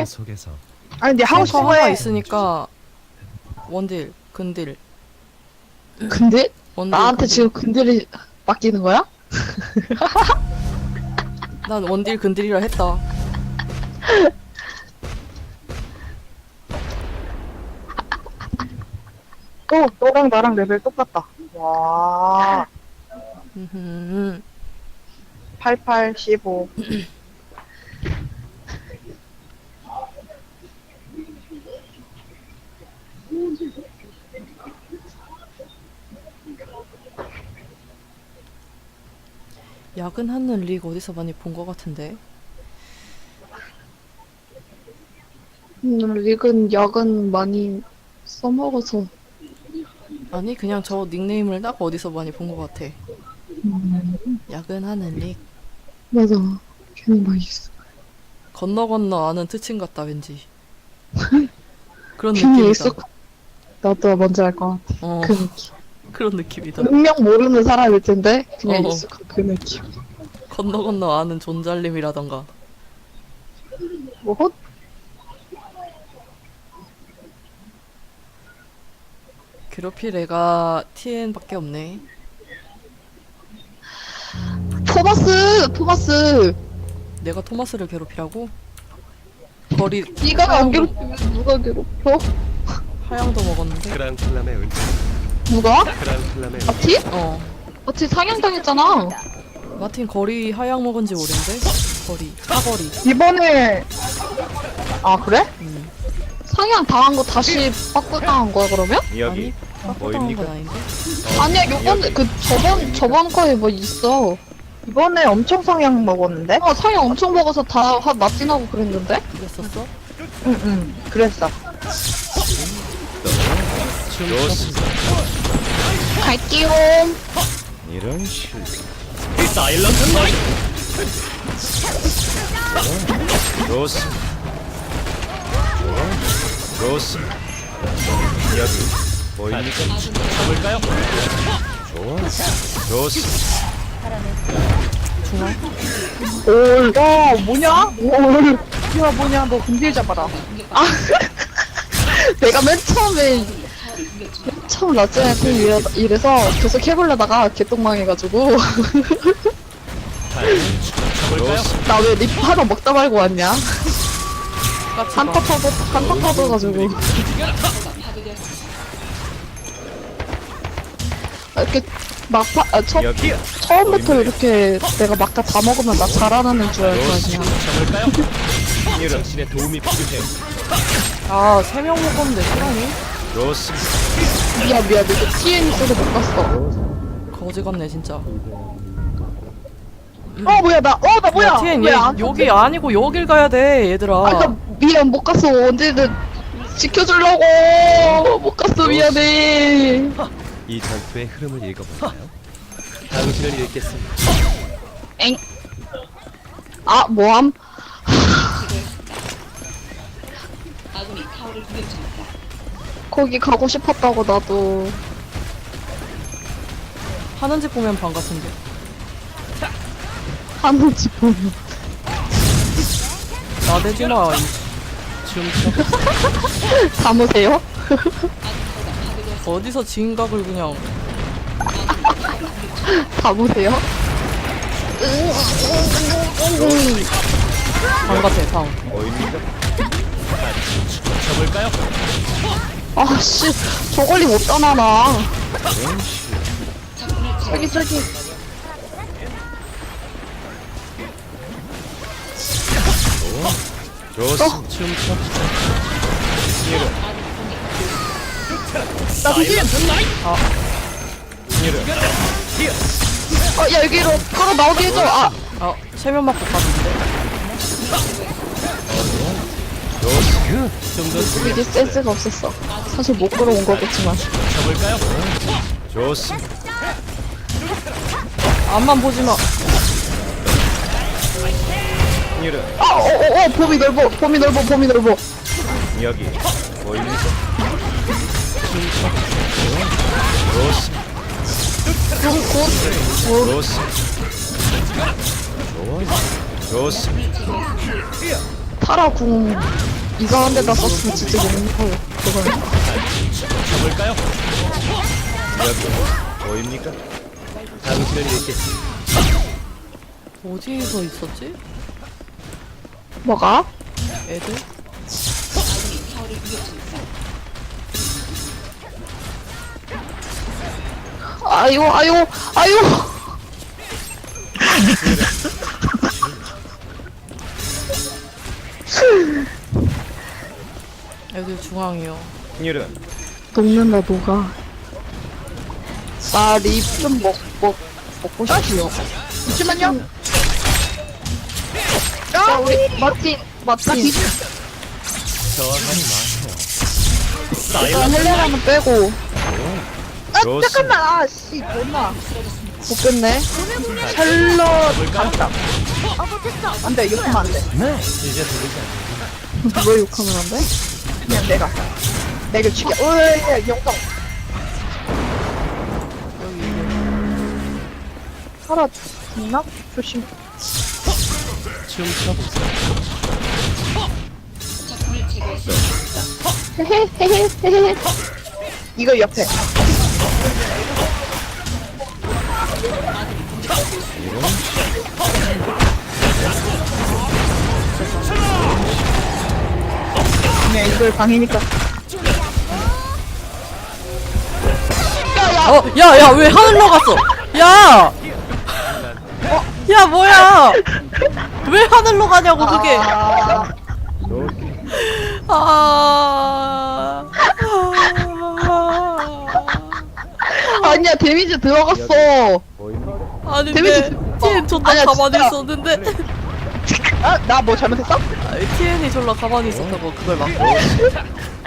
해. 속에서 아니 근데 하고 싶은 탱커 거 하나 해. 있으니까 원딜, 근딜, 근데 원딜. 나한테 근딜. 지금 근들이 맡기는 거야? 난 원딜 근딜이라 했다. 어 너랑 나랑 레벨 똑같다. 와. 음흠. 88, 15. 야근하는 릭 어디서 많이 본 것 같은데. 음, 릭은 약은 많이 써먹어서 아니 그냥 저 닉네임을 딱 어디서 많이 본 것 같아. 야근하는 릭 맞아. 괜히 많이 있어. 건너 건너 아는 특징 같다 왠지. 그런 괜히 느낌이다. 익숙. 나도 뭔지 알 것 같아. 어 그 느낌. 그런 느낌이다. 분명 모르는 사람일 텐데 그냥 어. 익숙한 그 느낌. 건너 건너 아는 존잘님이라던가. 뭐 헛? 괴롭힐 애가 TN밖에 없네. 토마스, 토마스. 내가 토마스를 괴롭히라고? 거리 네가 안 괴롭히면 누가 괴롭혀? 하양도 먹었는데. 크랑클람의 은 누가? 은 마티? 어 마티 상향당했잖아. 마틴 거리 하양 먹은 지 오랜데? 거리 차거리. 이번에 아 그래? 음. 상향 당한 거 다시 빠꾸당한 거야 그러면? 여기 빡빡한 뭐입니까? 건 아닌데? 아니야 요번 그 저번 저번 거에 뭐 있어. 이번에 엄청 성향 먹었는데? 어 상향 엄청 먹어서 다한 마틴하고 그랬는데? 그랬었어? 응응 그랬어. 좋습니다. 갈게요. 이런 실 사일런트 나이. 좋아. 좋습니다. 여기 보입니까? 잡을까요? 좋아. 좋습니다. 올. 야 뭐냐? 올. 야 뭐냐 너 금질 잡아라. 내가 맨 처음에 맨 처음 라즈한테 이래, 이래서 계속 해보려다가 개똥망해가지고. 나 왜 립 하러 먹다 말고 왔냐? 터져 한타 터져가지고 아, 이렇게 막파 아, 처, 처음부터 이렇게 내가 막다 다 먹으면 나 잘하는 줄 알고 아니야 잡을까요? 이런 당신의 도움이 필요해요. 아, 세 명 먹었는데 시간이? 좋습니다. 미안 미안 이거 TN 있어서 못 갔어 거지 같네, 진짜. 어 뭐야 나 어 나 뭐야? 야, TN, 얘 왜 안? 여기 아니고 여길 가야 돼, 얘들아. 아나 미안 못 갔어 언제든 지켜주려고 못 갔어 미안해 이 전투의 흐름을 읽어볼까요? 당신을 읽겠습니다. 아 뭐함 거기 가고 싶었다고 나도 하는 짓 보면 반 같은데. 하는 집 보면 나대지 마. 이 춤춰 담으세요? 어디서 진각을 그냥. 담으세요? 방 같아, 방. 보입니까? 잡을까요? 아씨. 저걸리 못실 저기 저기. 춤춰 나 조심 어야 여기로 걸어 나오게 해줘. 아. 아, 세면 맞고 갔는데. 좀더 이게 센스가 없었어 사실 못 걸어온 거겠지만 잡을까요? 좋습니다. 앞만 보지 마. 이런 아어 어어 봄이 넓어 봄이 넓어 봄이 넓어 여기 보입니까? 좋습니다. 좋습니다. 좋습니다. 타라 궁 이상한 데다 썼으면 진짜 너무 커요. 그거는. 가볼까요? 보입니까? 당신을 읽겠습니다. 어디서 있었지? 뭐가? 애들? 아유, 아유, 아유! 애들 중앙이요. 확률은 녹는다, 녹아. 나립좀 먹, 먹, 먹고 싶지요. 잠시만요. 야, 우리, 마틴, 마틴. 저항하지 마세요. 일단 헬레나는 빼고. 아, 좋습니다. 잠깐만. 아, 씨, 존나. 못 뺐네. 샬럿 갔다. 안 돼, 욕하면 안 돼. 이제 들리지 왜 욕하면 안 돼? 그냥 내가. 내가 죽여. 으이, 영성. 살아 죽나? 조심. 춤춰보세요. 헤헤, 헤헤, 헤헤. 이거 옆에. 그냥 이걸 방해니까. 어, 야, 야, 왜 하늘로 갔어? 야! 어, 야, 뭐야! 왜 하늘로 가냐고, 그게! 아, 아. 아니야, 데미지 들어갔어. 아니, 데미지 근데, 좀- TN 존나 아니야, 가만히 진짜. 있었는데. 아, 나 뭐 잘못했어? 아니, TN이 졸라 가만히 있었다고, 그걸 막.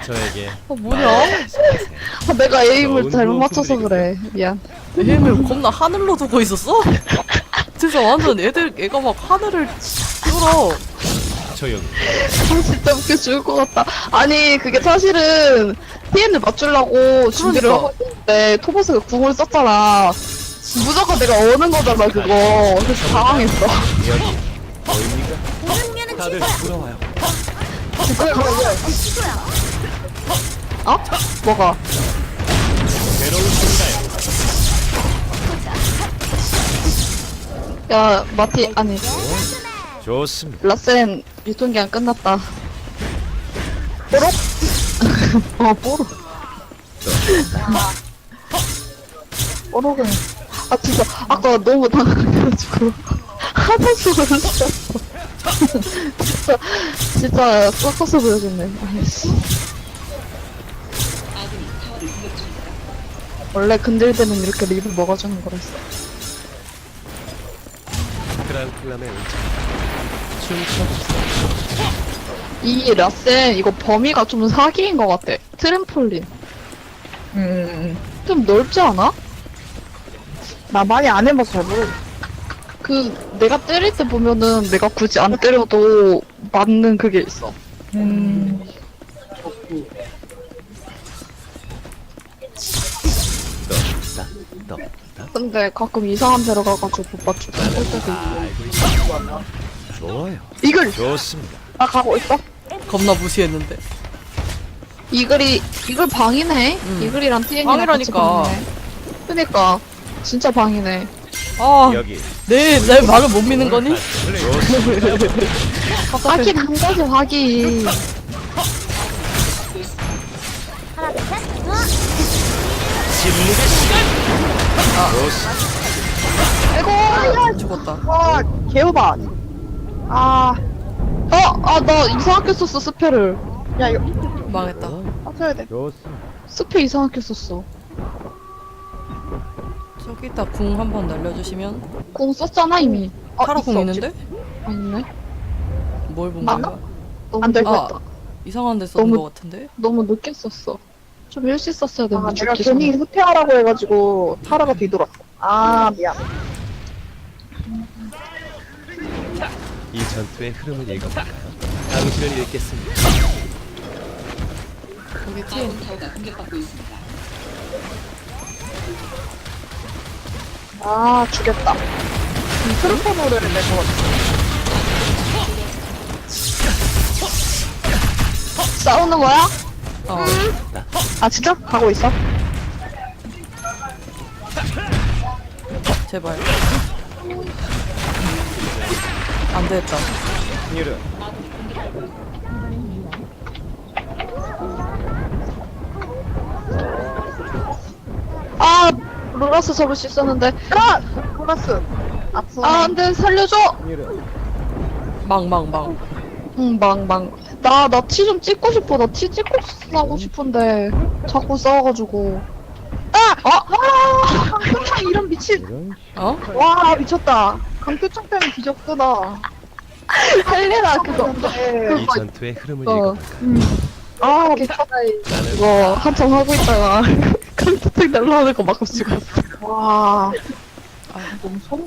저에게 어, 뭐냐? 아, 내가 에임을 잘못 맞춰서 그래. 미안. 에임을 겁나 하늘로 두고 있었어? 진짜 완전 애들, 애가 막 하늘을 뚫어. 조용히. 아, 진짜 웃겨 죽을 것 같다. 아니, 그게 사실은 TN을 맞추려고 준비를 그러니까. 하고 있는데, 토버스가 궁을 썼잖아. 무조건 내가 어는 거잖아, 그거. 그래서 당황했어. 여기 보입니까? 다들 부러워요. 어? 뭐가? 괴로우신가요? 야, 마티, 아니, 좋습니다. 라센 유통기한 끝났다. 뽀록? 어, 뽀록. 뽀록은. 아, 진짜, 아까 너무 당황해가지고. 하나씩을 썼어. 진짜, 진짜, 섞어서 보여줬네. 아이씨. 원래 근들대는 이렇게 립을 먹어주는 거랬어. 그랑클람의. 이 라센, 이거 범위가 좀 사기인 것 같아. 트램폴린. 음, 좀 넓지 않아? 나 많이 안 해봐서 잘 모르. 그 내가 때릴 때 보면은 내가 굳이 안 때려도 맞는 그게 있어. 음. 근데 가끔 이상한 데로 가가지고 못 맞추고 할 때도 있고. 알고 있어. 좋아요. 이글 좋습니다. 나 가고 있어. 겁나 무시했는데. 이글이 이글 방이네. 음. 이글이랑 티엔이랑 같이 방이라니까. 방이네. 그니까 진짜 방이네. 아, 여기 내, 내 말을 못 믿는 거니? 확인. 침묵의 시간! 좋습니다. 죽었다. 와, 개오바. 아, 어, 아 나 이상하게 썼어 스페를. 야, 이거 망했다. 맞춰야 돼. 좋습니다. 스페 이상하게 썼어. 저기 있다 궁 한번 날려주시면. 공 썼잖아 이미. 어, 타라 있어, 궁 있는데? 아니네. 뭘 본 맞나? 거야? 너무 안될것 아. 같다. 이상한 데 썼는 너무- 것 같은데? 너무 늦게 썼어. 좀 일찍 썼어야 아, 되는데 내가 죽기 괜히 전에. 후퇴하라고 해가지고 타라가 뒤돌았어. 아, 미안. 이 전투의 흐름을 읽어볼까요? 당신을 읽겠습니다. 거기 TN. 아, 죽였다. 이 트루퍼 노래를 내고 싸우는 거야? 어. 아 진짜? 가고 있어? 제발. 안 되겠다. 아 로라스 잡을 수 있었는데 아! 플러스 아프 아 안 돼 살려줘 망, 망, 망. 응 망 망 나 나 티 좀 찍고 싶어 나 티 찍고 싸고 싶은데 자꾸 싸워가지고 아! 어? 아! 강표창 이런 미친 어? 와 미쳤다 강표창 때문에 뒤졌구나 할래나 그거 이 전투의 흐름을 어. 읽어볼까요? 아 이거 한참 하고 있다가 컴퓨터 날라오는 거 막고 죽었어 와. 아, 너무 소름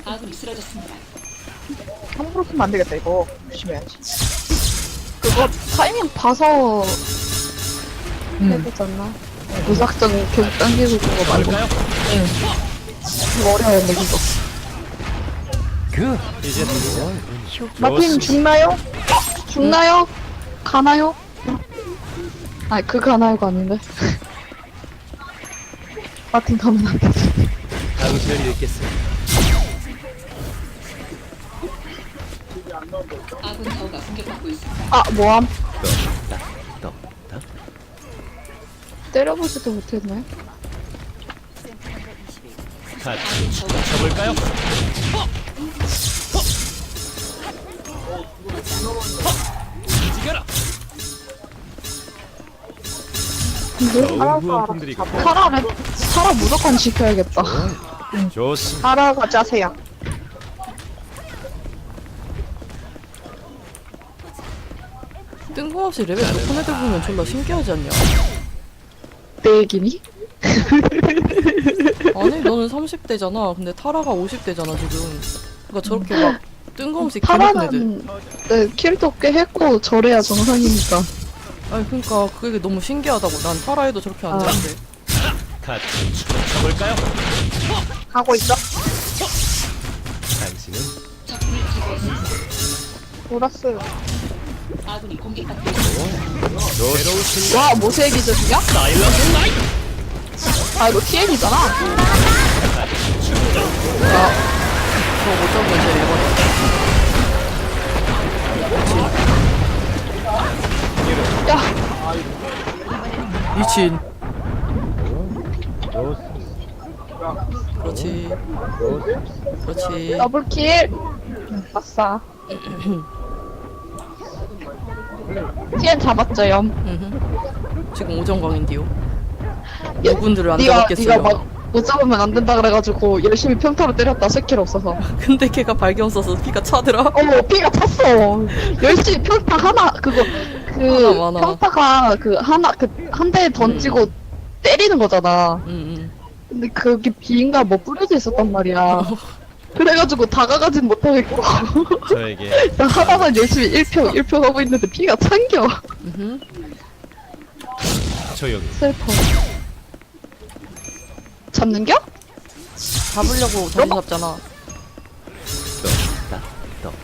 함부로 쓰면 안 되겠다 이거. 조심해야지. 그거 타이밍 봐서 해야 되지 않나? 무작정 계속 당기고 그거 말고. 이거 어려웠네 이거. 그 이제 뭐 마틴 죽나요? 죽나요? 가나요? 아니 그 가나요가 아닌데 안 되지 당신을 읽겠습니다. 아 뭐함? 때려보지도 못했네 같이 쳐볼까요? 좋은 후원품들이고 사람을 사람 무조건 지켜야겠다 좋습니다. 알아가 짜세요 뜬금없이 레벨 높은 애들 보면 졸라 신기하지 않냐? 내 얘기니? 아니, 너는 30대잖아. 근데 타라가 50대잖아, 지금. 그러니까 저렇게 막 뜬금없이 애들. 파라는 네, 킬도 꽤 했고 저래야 정상이니까 아니, 그니까 그게 너무 신기하다고. 난 타라에도 저렇게 안 아. 되는데. 같이 쳐볼까요? 가고 있어? 당신은 돌았어요 새로운 순간 와 모세 기적이야? 사일런트 나이트 아 이거 TN이잖아 저거 못 잡으면 제일 대박 미친. 그렇지. 그렇지. 더블킬 아싸 TN 잡았죠 염 음흠. 지금 오정광인데요. 누군들을 안 네가 잡았겠어요. 네가 막못 잡으면 안 된다 그래가지고 열심히 평타로 때렸다 스킬 없어서 근데 걔가 발견 써서 피가 차더라. 어머 피가 찼어 열심히 평타 하나 그거 그 하나 많아. 평타가 그 하나 그 한 대 던지고 때리는 거잖아. 응, 근데 그게 비인가 뭐 뿌려져 있었단 말이야. 그래가지고 다가가진 못하겠고. 저에게. 나 하나만 열심히 1평 1평 하고 있는데 피가 참겨. 응. 음흠. 조용히 슬퍼. 잡는겨? 잡으려고 자리 잡잖아. 떴다 떴다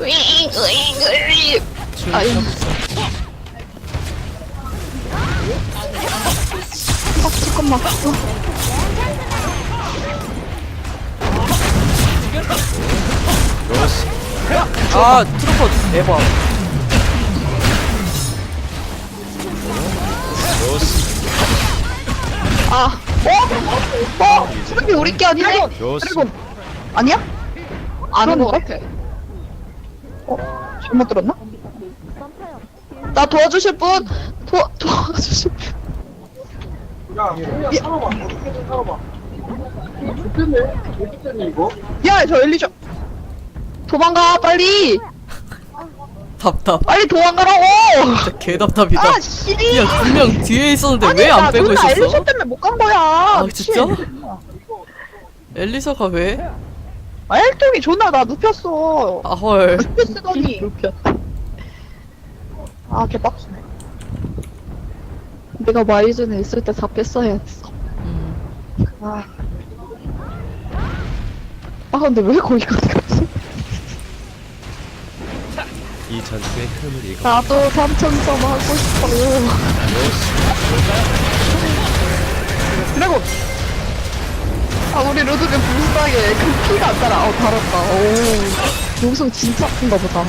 으잉 으잉 으잉 아유 아 잠깐만 어. 좋습니다. 아, 트루퍼. 좋습니다. 아 어? 어? 수빈이 우리 게 아니네? 좋습니다. 아니야? 아는 거 그런데? 같아 잘못 들었나? 나 도와주실 분? 도, 도와주실 분? 야저 엘리셔 도망가 빨리 답답. 빨리 도망가라고 진짜 개답답이다. 아 씨리 야, 분명 뒤에 있었는데 아니 왜 나 안 빼고 누나 엘리셔 있었어? 때문에 못 간 거야 아, 미친. 진짜? 엘리서가 왜? 아 엘통이 존나 나 눕혔어 아, 헐. 눕혔으더니 눕혔다 아 개빡치네 내가 마이즌에 있을 때다 뺐어야 했어 음. 아 아 근데 왜 거기까지 갔지? 이이 전투의 흐름을 읽어 나도 3천점 하고 싶어요. 드래곤! 아, 우리 루드가 불쌍해. 그 피가 안 따라. 어, 달았다. 오. 용성 진짜 아픈가 보다.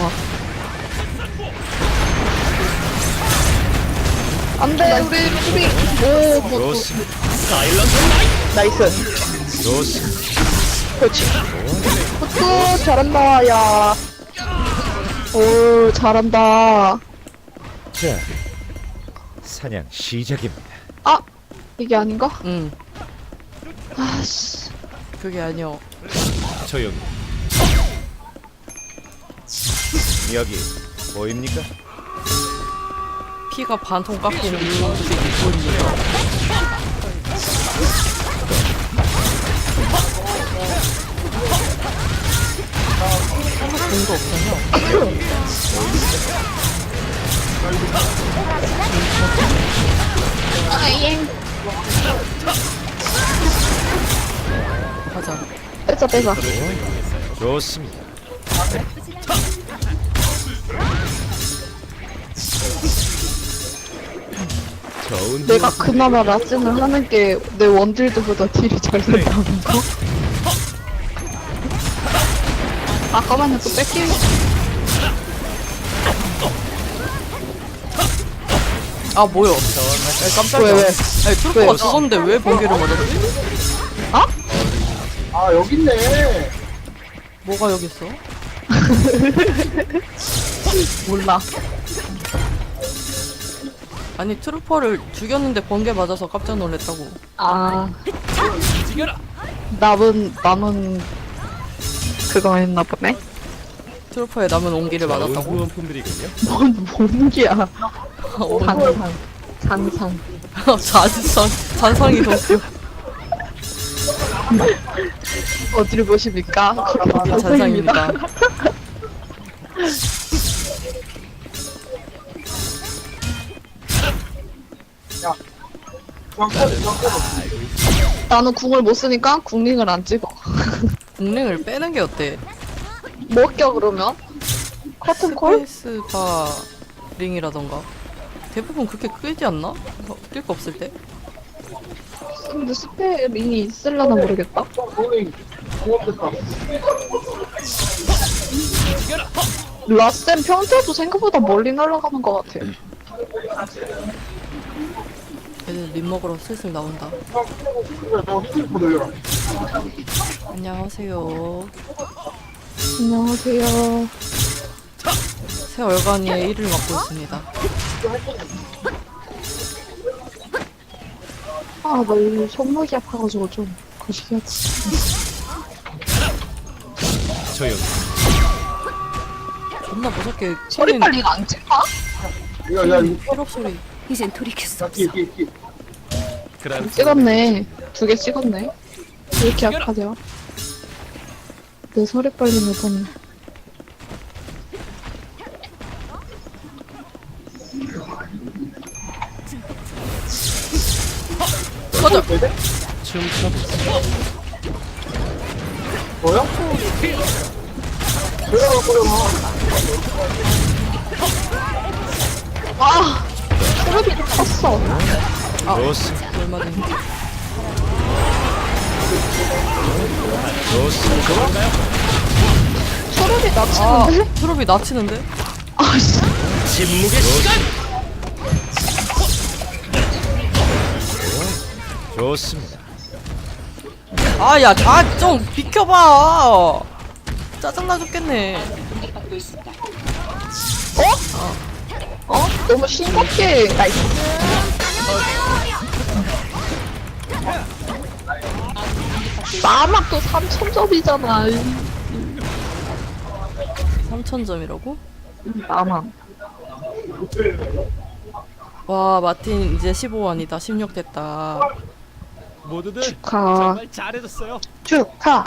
안 돼, 우리 루드비. 오, 뭐, 또. 좋습니다. 나이스. 그렇지. 굿굿, 잘한다, 야. 오, 잘한다. 자, 사냥 시작입니다. 아! 이게 아닌가? 응 아씨. 그게 아니여 조용히. 여기 보입니까? 피가 반통 깎이는 모습이 보입니다 돈도 없어요 가자 빼자, 빼자. 좋습니다. 내가 그나마 라진을 하는 게 내 원딜드보다 딜이 잘 된다는 거? 아까만은 또 뺏기 아 뭐야 아니 깜짝이야 왜, 왜? 아니 트루퍼가 왜요? 죽었는데 왜 번개를 맞았지? 아, 여기 있네. 뭐가 여기 있어? 몰라. 아니 트루퍼를 죽였는데 번개 맞아서 깜짝 놀랐다고 아. 남은, 남은, 그거 했나 보네? 트루퍼에 남은 온기를 맞았다고. 뭔, 뭔 기야. 어, 잔상. 잔상. 잔상 잔상이 더 웃겨 어디를 보십니까? 잔상입니다 나는 궁을 못 쓰니까 궁링을 안 찍어. 공랭을 빼는 게 어때? 뭐 껴, 그러면? 커튼 콜? 스페이스 바 링이라던가 대부분 그렇게 끌지 않나? 낄 거 없을 때? 근데 스페링이 있을라나 모르겠다. 라센 평소에도 생각보다 멀리 날아가는 것 같아. 애들 립 먹으러 슬슬 나온다 안녕하세요 안녕하세요. 새 얼간이의 일을 맡고 있습니다 아, 나 오늘 손목이 아파가지고 좀 거시기 하지. 조용히. 존나 무섭게 소리 튀는 빨리 안 찍어? 혈업 소리 이젠 돌이킬 수 없어. 그런 찍었네. 두 개 찍었네. 왜 이렇게 약하죠? 내 소리 빨리면 좀. 꺼져 춤춰 아! 소름이 컸어. 좋습니다. 얼마든지 좋습니다. 소름이 아 나치는데? 트롭이 나치는데? 아씨. 침묵의 시간. 좋습니다. 아야 아 좀 비켜봐 짜증나 죽겠네 어? 너무 싱겁게. 나이스. 마막 또 3천점이잖아. 3천점이라고? 마막. 와 마틴 이제 15원이다 16 됐다 모두들 가. 정말 잘해줬어요. 축하.